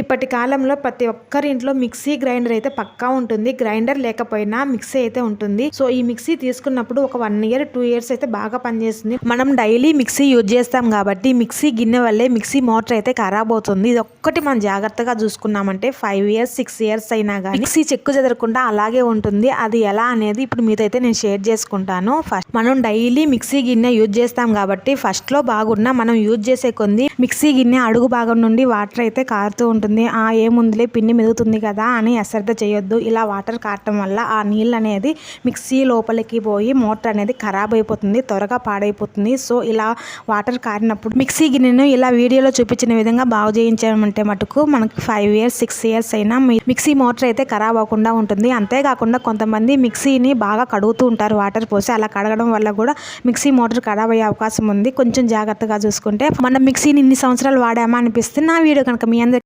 ఇప్పటి కాలంలో ప్రతి ఒక్కరి ఇంట్లో మిక్సీ గ్రైండర్ అయితే పక్కా ఉంటుంది. గ్రైండర్ లేకపోయినా మిక్సీ అయితే ఉంటుంది. సో ఈ మిక్సీ తీసుకున్నప్పుడు ఒక వన్ ఇయర్ టూ ఇయర్స్ అయితే బాగా పనిచేస్తుంది. మనం డైలీ మిక్సీ యూజ్ చేస్తాం కాబట్టి మిక్సీ గిన్నె వల్లే మిక్సీ మోటార్ అయితే ఖరాబ్ అవుతుంది. ఇది ఒక్కటి మనం జాగ్రత్తగా చూసుకున్నామంటే ఫైవ్ ఇయర్స్ సిక్స్ ఇయర్స్ అయినా కానీ మిక్సీ చెక్కు చెదరకుండా అలాగే ఉంటుంది. అది ఎలా అనేది ఇప్పుడు మీతో అయితే నేను షేర్ చేసుకుంటాను. ఫస్ట్ మనం డైలీ మిక్సీ గిన్నె యూజ్ చేస్తాం కాబట్టి ఫస్ట్లో బాగున్నా మనం యూజ్ చేసే కొంది మిక్సీ గిన్నె అడుగు భాగం నుండి వాటర్ అయితే కారుతూ ఉంటుంది ఉంటుంది. ఆ ఏముందిలే పిండి మెదుగుతుంది కదా అని అశ్రద్ధ చేయొద్దు. ఇలా వాటర్ కారటం వల్ల ఆ నీళ్ళు అనేది మిక్సీ లోపలికి పోయి మోటార్ అనేది ఖరాబ్ అయిపోతుంది త్వరగా పాడైపోతుంది. సో ఇలా వాటర్ కారినప్పుడు మిక్సీ గిన్నెను ఇలా వీడియోలో చూపించిన విధంగా బాగు చేయించామంటే మటుకు మనకి ఫైవ్ ఇయర్స్ సిక్స్ ఇయర్స్ అయినా మిక్సీ మోటార్ అయితే ఖరాబ్ అవ్వకుండా ఉంటుంది. అంతేకాకుండా కొంతమంది మిక్సీని బాగా కడుగుతూ ఉంటారు వాటర్ పోసి అలా కడగడం వల్ల కూడా మిక్సీ మోటార్ ఖరాబ్ అయ్యే అవకాశం ఉంది. కొంచెం జాగ్రత్తగా చూసుకుంటే మనం మిక్సీని ఇన్ని సంవత్సరాలు వాడామా అనిపిస్తే నా వీడియో కనుక మీ అందరికీ